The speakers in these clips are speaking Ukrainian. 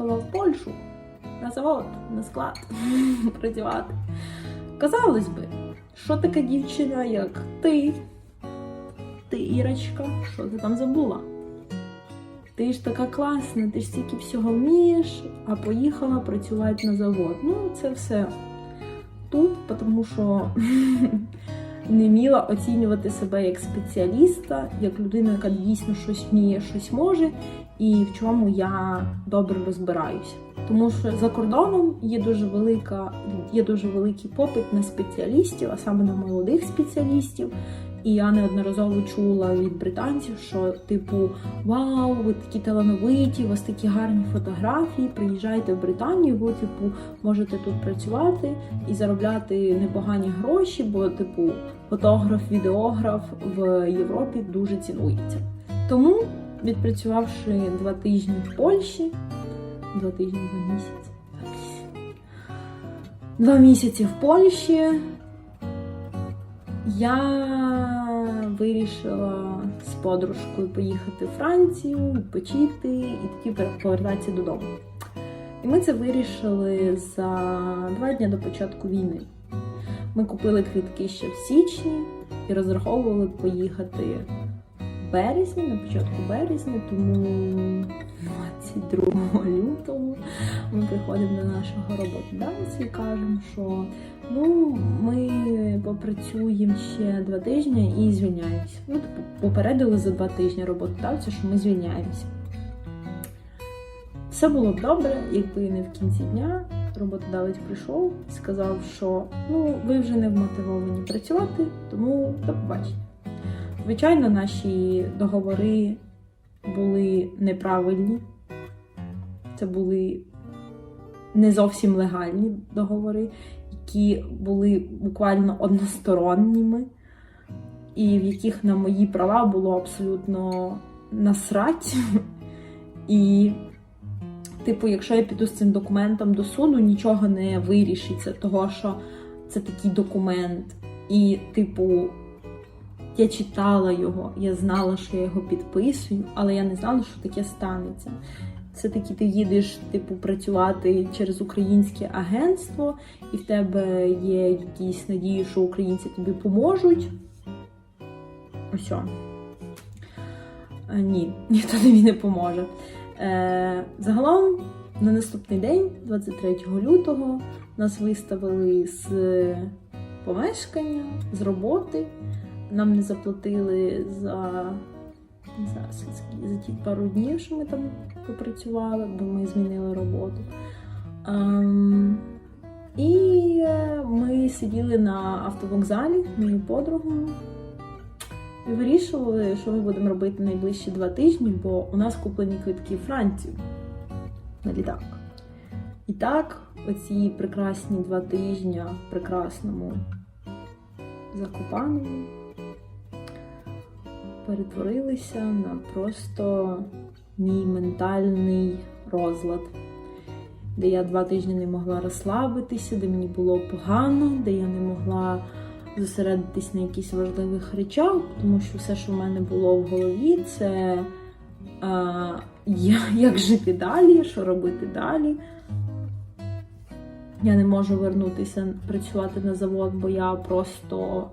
поїхала в Польщу на завод, на склад працювати. Казалось би, що така дівчина, як ти, ти, Ірочка, що ти там забула? Ти ж така класна, ти ж стільки всього вмієш, а поїхала працювати на завод. Ну, це все тут, тому що не вміла оцінювати себе як спеціаліста, як людина, яка дійсно щось вміє, щось може, і в чому я добре розбираюся. Тому що за кордоном є дуже велика, є дуже великий попит на спеціалістів, а саме на молодих спеціалістів. І я неодноразово чула від британців, що типу Вау, ви такі талановиті, у вас такі гарні фотографії. Приїжджайте в Британію, ви типу можете тут працювати і заробляти непогані гроші, бо типу фотограф, відеограф в Європі дуже цінується. Тому, відпрацювавши два тижні в Польщі, два тижні, два місяці. Два місяці в Польщі я вирішила з подружкою поїхати в Францію, відпочити і тоді повертатися додому. І ми це вирішили за два дні до початку війни. Ми купили квитки ще в січні і розраховували поїхати березні, на початку березня, тому 22 лютого ми приходимо до нашого роботодавця і кажемо, що ну, ми попрацюємо ще два тижні і звільняємося. Ну, типу, попередили за два тижні роботодавця, що ми звільняємося. Все було б добре, якби не в кінці дня роботодавець прийшов і сказав, що ну, ви вже не вмотивовані працювати, тому до побачення. Звичайно, наші договори були неправильні. Це були не зовсім легальні договори, які були буквально односторонніми, і в яких на мої права було абсолютно насрать. І, типу, якщо я піду з цим документом до суду, нічого не вирішиться, того що це такий документ. І, типу, я читала його, я знала, що я його підписую, але я не знала, що таке станеться. Все-таки ти їдеш, типу, працювати через українське агентство, і в тебе є якісь надії, що українці тобі поможуть. Ось. Е, Ні, ніхто тобі не поможе. Е, загалом, на наступний день, 23 лютого, нас виставили з помешкання, з роботи. Нам не заплатили за, не знаю, за ті пару днів, що ми там попрацювали, бо ми змінили роботу. Ем, і е, ми сиділи на автовокзалі з моєю подругою і вирішували, що ми будемо робити найближчі два тижні, бо у нас куплені квитки в Францію на літак. І так, оці прекрасні два тижні в прекрасному Закопаному перетворилися на просто мій ментальний розлад, де я два тижні не могла розслабитися, де мені було погано, де я не могла зосередитись на якихось важливих речах, тому що все, що в мене було в голові, це а, я- як жити далі, що робити далі. Я не можу вернутися працювати на завод, бо я просто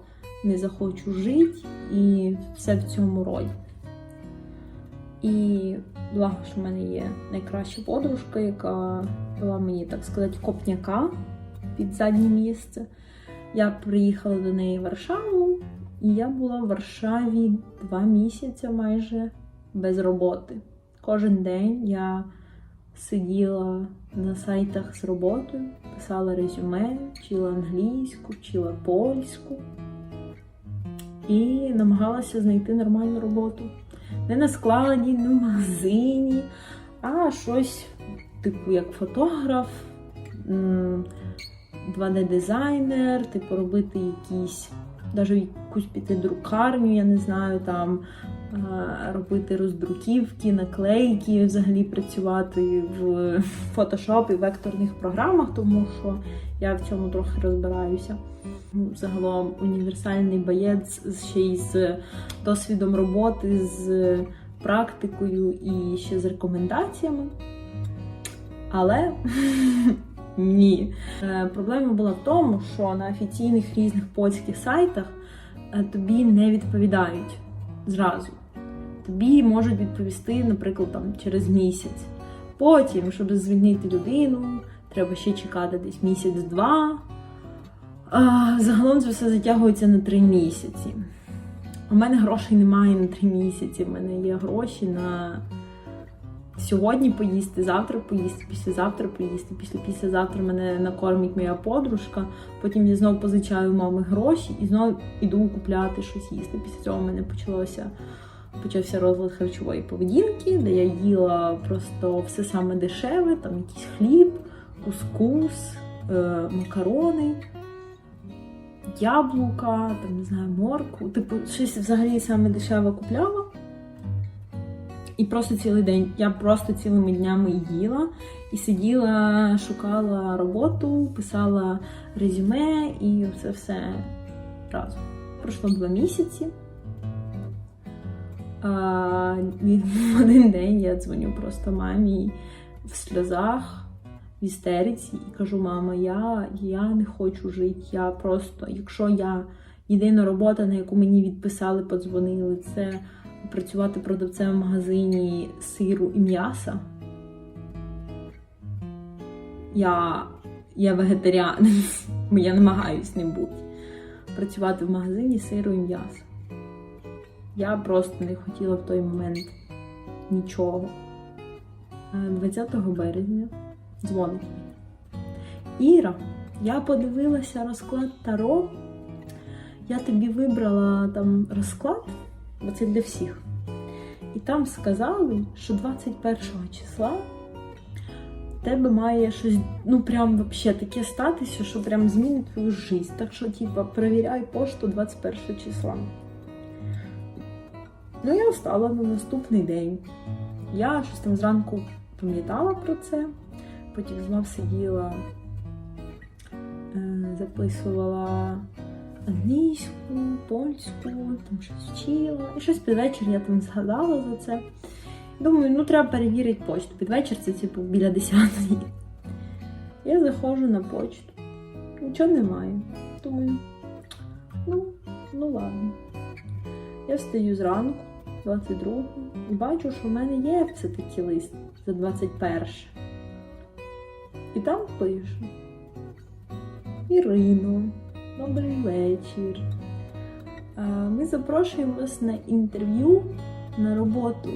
не захочу жити і все в цьому роді. І благо, що в мене є найкраща подружка, яка дала мені, так сказати, копняка під заднє місце. Я приїхала до неї в Варшаву, і я була в Варшаві два місяці майже без роботи. Кожен день я сиділа на сайтах з роботою, писала резюме, вчила англійську, вчила польську і намагалася знайти нормальну роботу. Не на складі, не в магазині, а щось, типу, як фотограф, 2D-дизайнер, типу, робити якісь, навіть якусь піти друкарню, я не знаю, там робити роздруківки, наклейки, взагалі працювати в Photoshop і векторних програмах, тому що я в цьому трохи розбираюся. Ну, Загалом універсальний боєць ще й з досвідом роботи, з практикою і ще з рекомендаціями. Але ні. Е, Проблема була в тому, що на офіційних різних польських сайтах е, тобі не відповідають зразу. Тобі можуть відповісти, наприклад, там через місяць. Потім, щоб звільнити людину, треба ще чекати десь місяць-два. Загалом це все затягується на три місяці. У мене грошей немає на три місяці. У мене є гроші на сьогодні поїсти, завтра поїсти, післязавтра поїсти, після післязавтра мене накормить моя подружка. Потім я знову позичаю мами гроші і знову іду купляти щось їсти. Після цього в мене почалося. Почався розлад харчової поведінки, де я їла просто все саме дешеве, там якийсь хліб, кускус, е, макарони, яблука, там не знаю, морку. Типу, щось взагалі саме дешеве купляла. І просто цілий день. Я просто цілими днями їла і сиділа, шукала роботу, писала резюме і це все разом. Пройшло два місяці. А, і в один день я дзвоню просто мамі в сльозах, в істериці і кажу: мама, я, я не хочу жити. Я просто, якщо я єдина робота, на яку мені відписали, подзвонили, це працювати продавцем в магазині сиру і м'яса. Я, я вегетаріанець, я намагаюсь ним бути. Працювати в магазині сиру і м'яса. Я просто не хотіла в той момент нічого. Е, 20 березня дзвонить. Іра, я подивилася розклад Таро. Я тобі вибрала там розклад, бо це для всіх. І там сказали, що 21 числа в тебе має щось, ну прям вообще таке статися, що прям змінить твою життя. Так що, типа, перевіряй пошту 21 числа. Ну, я встала на наступний день. Я щось там зранку пам'ятала про це, потім знов сиділа, е, записувала англійську, польську, там щось вчила. І щось під вечір я там згадала за це. Думаю, ну треба перевірити почту. Під вечір це типу біля 10 Я заходжу на почту. Нічого немає. Думаю, ну, ну ладно. Я встаю зранку, 22 і бачу, що в мене є все-таки лист за 21. І там пише Ірино, добрий вечір. Ми запрошуємо вас на інтерв'ю на роботу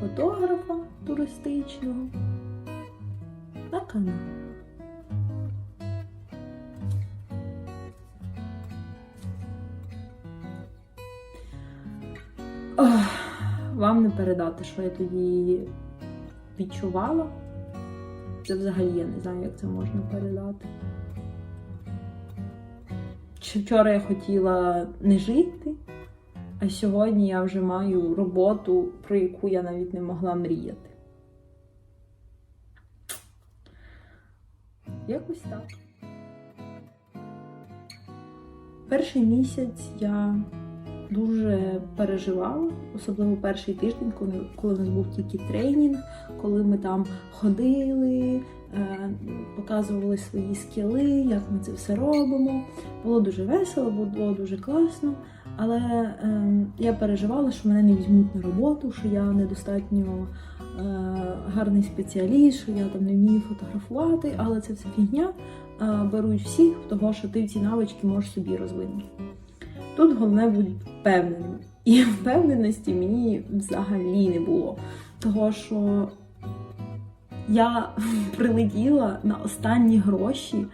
фотографа туристичного на канал. Ох, Вам не передати, що я тоді відчувала. Це взагалі я не знаю, як це можна передати. Вчора я хотіла не жити, а сьогодні я вже маю роботу, про яку я навіть не могла мріяти. Якось так. Перший місяць я дуже переживала, особливо перший тиждень, коли, коли у нас був тільки тренінг, коли ми там ходили, показували свої скіли, як ми це все робимо. Було дуже весело, було дуже класно. Але е, я переживала, що мене не візьмуть на роботу, що я недостатньо е, гарний спеціаліст, що я там не вмію фотографувати, але це все фігня. Е, беруть всіх, того що ти ці навички можеш собі розвинути. Тут головне бути впевненим. І впевненості мені взагалі не було. Того, що я прилетіла на останні гроші,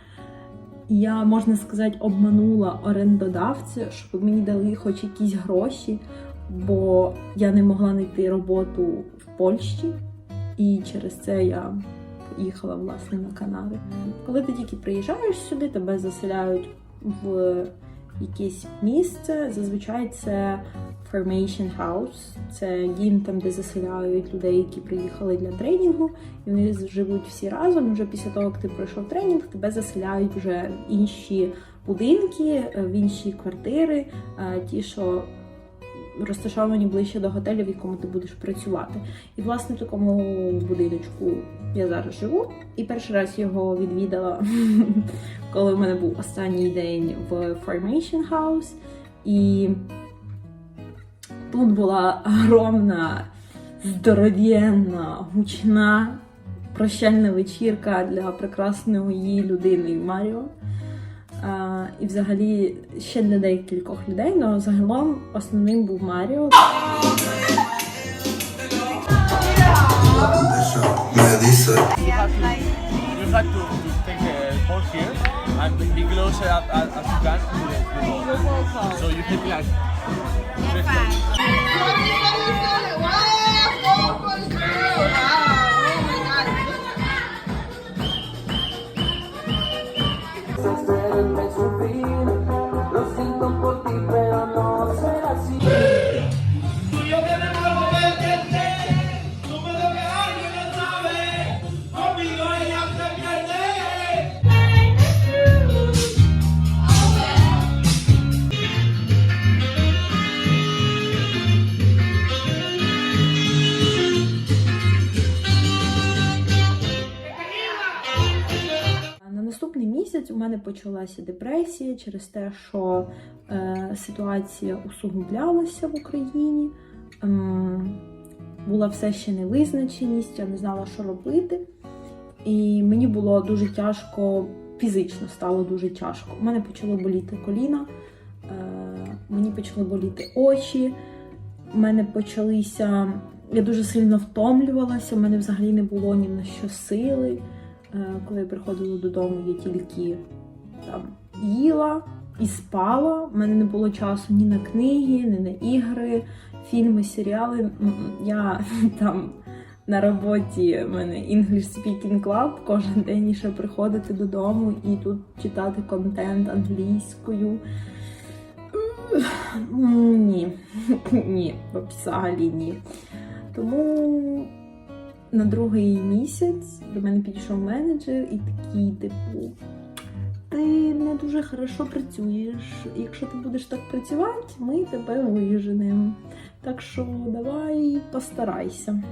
я, можна сказати, обманула орендодавця, щоб мені дали хоч якісь гроші, бо я не могла знайти роботу в Польщі, і через це я поїхала власне на Канари. Коли ти тільки приїжджаєш сюди, тебе заселяють в якесь місце. Зазвичай це Formation House. Це дім там, де заселяють людей, які приїхали для тренінгу, і вони живуть всі разом. Вже після того, як ти пройшов тренінг, тебе заселяють вже в інші будинки, е, в інші квартири, е, ті, що розташовані ближче до готелю, в якому ти будеш працювати. І власне в такому будиночку я зараз живу. І перший раз його відвідала, коли в мене був останній день в Formation House. І тут була огромна, здоровенна, гучна прощальна вечірка для прекрасної людини Маріо. А, і взагалі ще для декількох людей, але загалом основним був Маріо. Me and be closer as, as, as you can to the, to the ball. So you can be like me sufrir. Lo siento por ti, місяць у мене почалася депресія через те, що е, ситуація усугублялася в Україні. Ем, була все ще невизначеність, я не знала, що робити. І мені було дуже тяжко, фізично стало дуже тяжко. У мене почало боліти коліна, е, мені почали боліти очі, у мене почалися. Я дуже сильно втомлювалася, у мене взагалі не було ні на що сили. Е, Коли я приходила додому, я тільки там їла і спала. У мене не було часу ні на книги, ні на ігри, фільми, серіали. Я там на роботі в мене English Speaking Club кожен день ще приходити додому і тут читати контент англійською. Ні, ні, взагалі ні. Тому на другий місяць до мене підійшов менеджер і такий, типу, ти не дуже хорошо працюєш. Якщо ти будеш так працювати, ми тебе виженемо. Так що давай постарайся.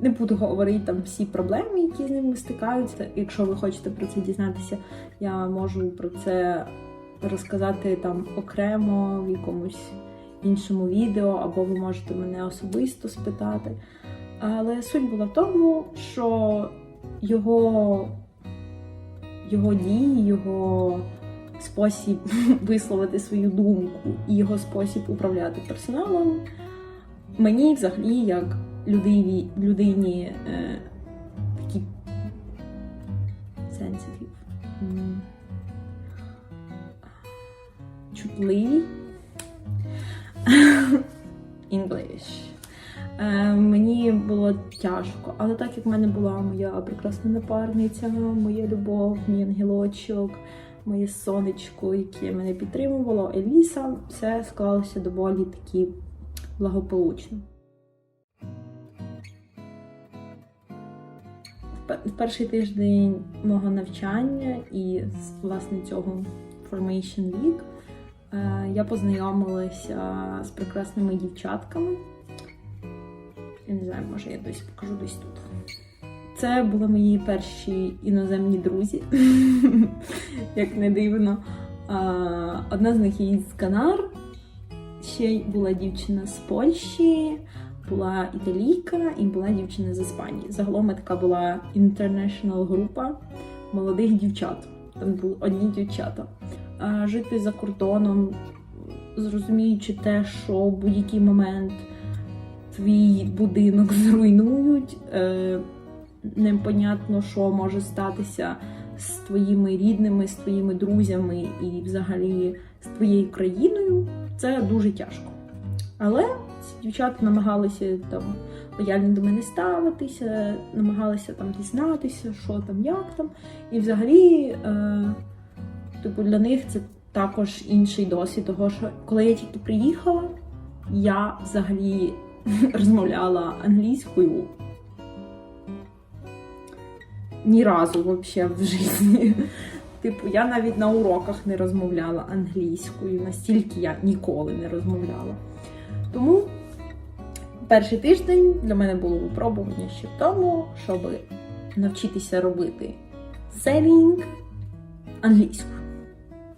Не буду говорити там всі проблеми, які з ними стикаються. Якщо ви хочете про це дізнатися, я можу про це розказати там окремо в якомусь іншому відео, або ви можете мене особисто спитати. Але суть була в тому, що його, його дії, його спосіб висловити свою думку і його спосіб управляти персоналом мені взагалі як людині, людині е, такі sensitive, чутливі. English. Е, мені було тяжко, але так як в мене була моя прекрасна напарниця, моя любов, мій ангелочок, моє сонечко, яке мене підтримувало, Еліса, все склалося доволі таки благополучно. В перший тиждень мого навчання і власне цього Formation Week е, я познайомилася з прекрасними дівчатками. Я не знаю, може я десь покажу десь тут. Це були мої перші іноземні друзі, як не дивно. Одна з них із Канар, ще була дівчина з Польщі, була італійка і була дівчина з Іспанії. Загалом така була інтернешнл група молодих дівчат. Там були одні дівчата. Жити за кордоном, зрозуміючи те, що в будь-який момент твій будинок зруйнують. Е, непонятно, що може статися з твоїми рідними, з твоїми друзями і взагалі з твоєю країною. Це дуже тяжко. Але ці дівчата намагалися там лояльно до мене ставитися, намагалися там дізнатися, що там, як там. І взагалі, е, типу, для них це також інший досвід, того що коли я тільки приїхала, я взагалі розмовляла англійською ні разу вообще в житті. Типу, я навіть на уроках не розмовляла англійською, настільки я ніколи не розмовляла. Тому перший тиждень для мене було випробування ще в тому, щоб навчитися робити селінг англійською.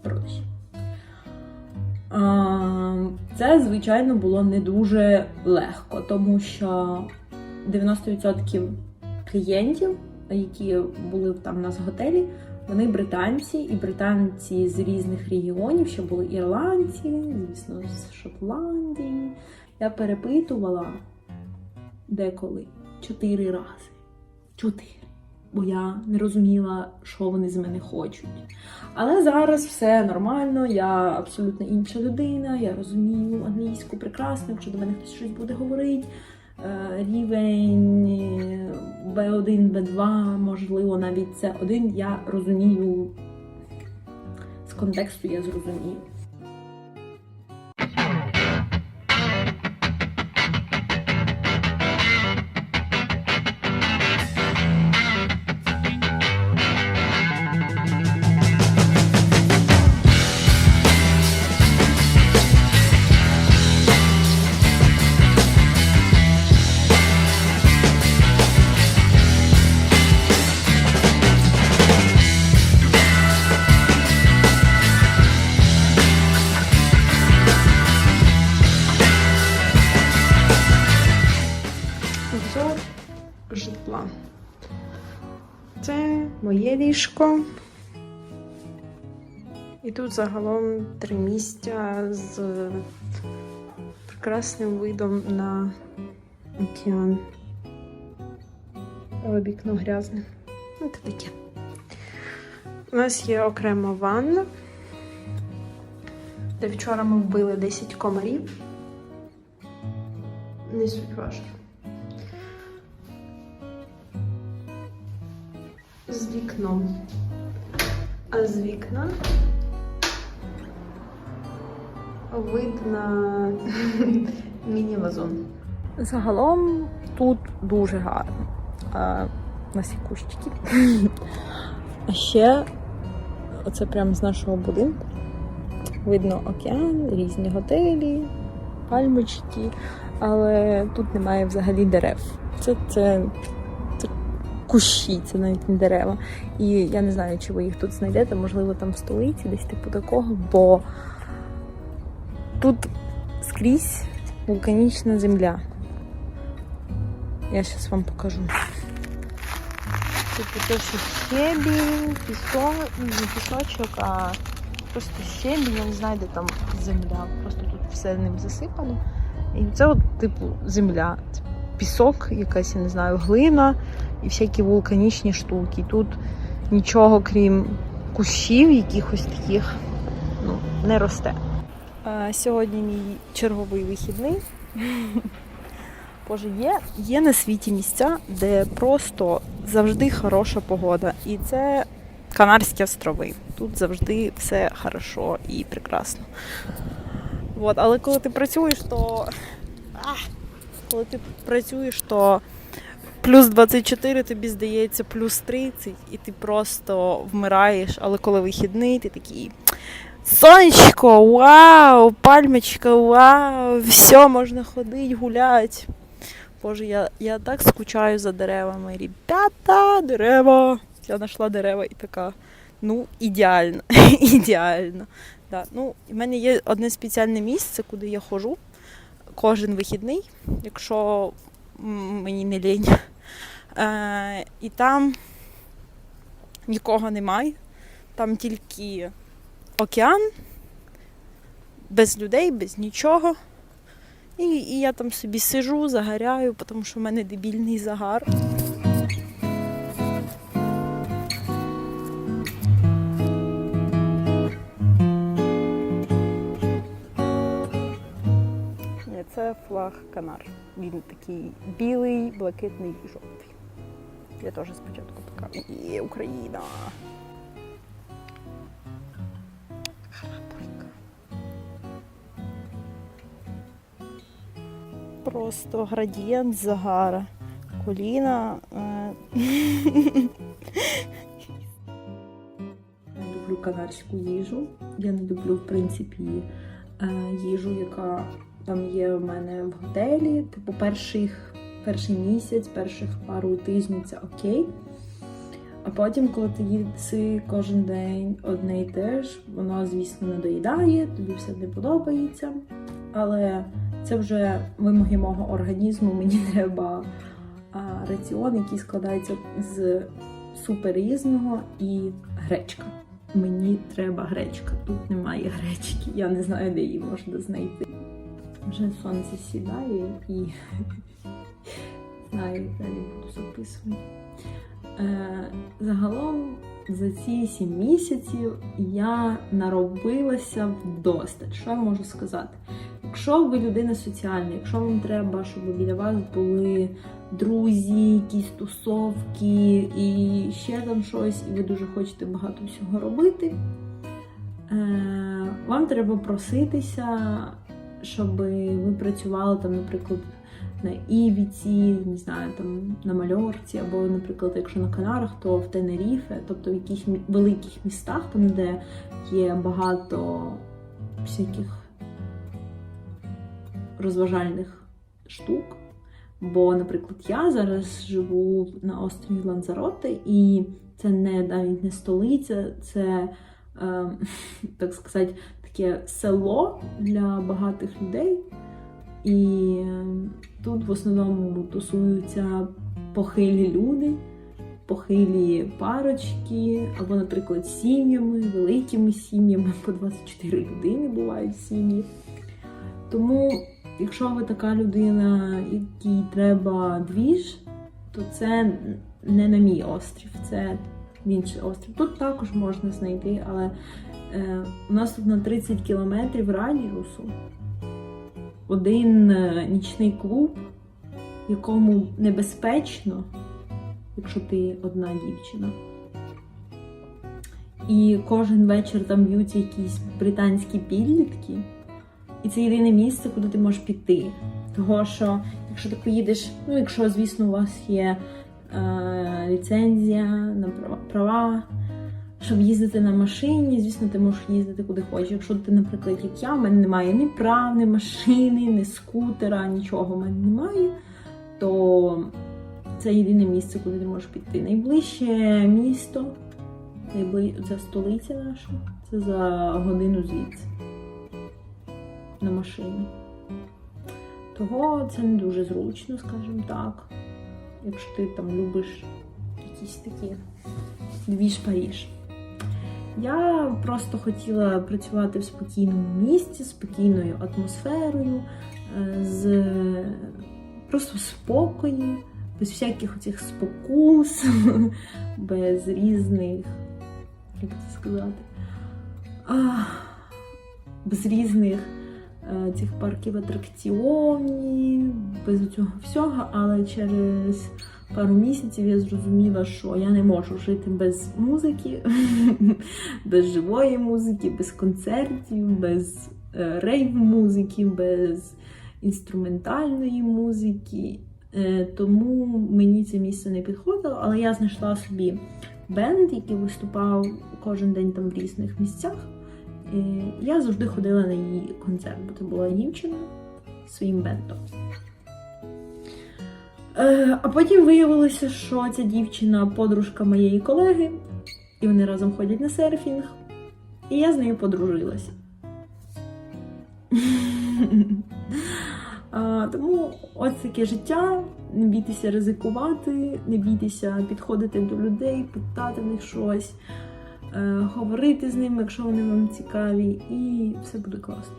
Продажі. Це, звичайно, було не дуже легко, тому що 90% клієнтів, які були там у нас в готелі, вони британці, і британці з різних регіонів, ще були ірландці, звісно, з Шотландії. Я перепитувала деколи чотири рази. Чотири. Бо я не розуміла, що вони з мене хочуть. Але зараз все нормально, я абсолютно інша людина, я розумію англійську прекрасно, якщо до мене хтось щось буде говорити. е, Рівень B1, B2, можливо, навіть C1, я розумію з контексту я зрозумію. Ліжко. І тут загалом три місця з прекрасним видом на океан. Але вікно грязне. Ну, таке. У нас є окрема ванна, де вчора ми вбили 10 комарів. Не суть важливо. З вікном. А з вікна видно міні-вазон. Загалом тут дуже гарно. А, є кущики. А ще оце прямо з нашого будинку. Видно океан, різні готелі, пальмочки, але тут немає взагалі дерев. Це, це кущі, це навіть не дерева. І я не знаю, чи ви їх тут знайдете, можливо, там в столиці, десь типу такого, бо тут скрізь вулканічна земля. Я зараз вам покажу. Типу те, що щебінь, пісок, не пісочок, а просто щебінь, я не знаю, де там земля. Просто тут все ним засипано. І це от, типу, земля. Пісок, якась, я не знаю, глина і всякі вулканічні штуки. Тут нічого, крім кущів, якихось таких, ну, не росте. Сьогодні мій черговий вихідний. Боже, є, є на світі місця, де просто завжди хороша погода. І це Канарські острови. Тут завжди все хорошо і прекрасно. От, але коли ти працюєш, то. А, коли ти працюєш, то плюс 24 тобі здається плюс 30, і ти просто вмираєш. Але коли вихідний, ти такий. Сонечко, вау, пальмочка, вау, все, можна ходити, гуляти. Боже, я, я так скучаю за деревами. Ребята, дерева. Я знайшла дерева і така. Ну, ідеально. ідеально. Да. Ну, в мене є одне спеціальне місце, куди я ходжу кожен вихідний, якщо мені не лінь. Е, і там нікого немає. Там тільки океан, без людей, без нічого. І, і я там собі сижу, загоряю, тому що в мене дебільний загар. Це флаг Канар. Він такий білий, блакитний і жовтий. Я теж спочатку така. Є Україна. Просто градієнт загара. Коліна. е, Я люблю канарську їжу. Я не люблю, в принципі, е, їжу, яка там є в мене в готелі. Типу, перших, перший місяць, перших пару тижнів це окей. А потім, коли ти їси кожен день одне і те ж, воно, звісно, не доїдає, тобі все не подобається. Але це вже вимоги мого організму. Мені треба а, раціон, який складається з супер різного і гречка. Мені треба гречка. Тут немає гречки. Я не знаю, де її можна знайти. Вже сонце сідає і знаю, далі буду записувати. Е, загалом за ці сім місяців я наробилася вдосталь. Що я можу сказати? Якщо ви людина соціальна, якщо вам треба, щоб біля вас були друзі, якісь тусовки і ще там щось, і ви дуже хочете багато всього робити, е, вам треба проситися, щоб ви працювали там, наприклад, на Ібіці, не знаю, там на Мальорці, або, наприклад, якщо на Канарах, то в Тенеріфе, тобто в якихось великих містах, там, де є багато всяких розважальних штук. Бо, наприклад, я зараз живу на острові Ланзароте, і це не навіть не столиця, це, е, так сказати, таке село для багатих людей. І тут в основному тусуються похилі люди, похилі парочки, або, наприклад, сім'ями, великими сім'ями, по 24 людини бувають сім'ї. Тому, якщо ви така людина, якій треба двіж, то це не на мій острів, це в інший острів. Тут також можна знайти, але е, у нас тут на 30 кілометрів радіусу один е, нічний клуб, якому небезпечно, якщо ти одна дівчина. І кожен вечір там б'ються якісь британські підлітки. І це єдине місце, куди ти можеш піти. Того що, якщо ти поїдеш, ну якщо, звісно, у вас є ліцензія на права, щоб їздити на машині, звісно, ти можеш їздити куди хочеш. Якщо ти, наприклад, як я, в мене немає ні прав, ні машини, ні скутера, нічого в мене немає, то це єдине місце, куди ти можеш піти. Найближче місто, найбли... це столиця наша, це за годину звідси на машині. Того це не дуже зручно, скажімо так. Якщо ти там любиш якісь такі двіж Паріж. Я просто хотіла працювати в спокійному місці, спокійною атмосферою, е, з просто в спокої, без всяких оцих спокус, без різних, як це сказати, без різних цих парків атракціонів, без цього всього, але через пару місяців я зрозуміла, що я не можу жити без музики, без живої музики, без концертів, без е, рейв-музики, без інструментальної музики. Е, Тому мені це місце не підходило, але я знайшла собі бенд, який виступав кожен день там в різних місцях. Я завжди ходила на її концерт, бо це була дівчина зі своїм бендом. Е, а потім виявилося, що ця дівчина подружка моєї колеги, і вони разом ходять на серфінг. І я з нею подружилася. Тому ось таке життя. Не бійтеся ризикувати, не бійтеся підходити до людей, питати в них щось, говорити з ними, якщо вони вам цікаві, і все буде класно.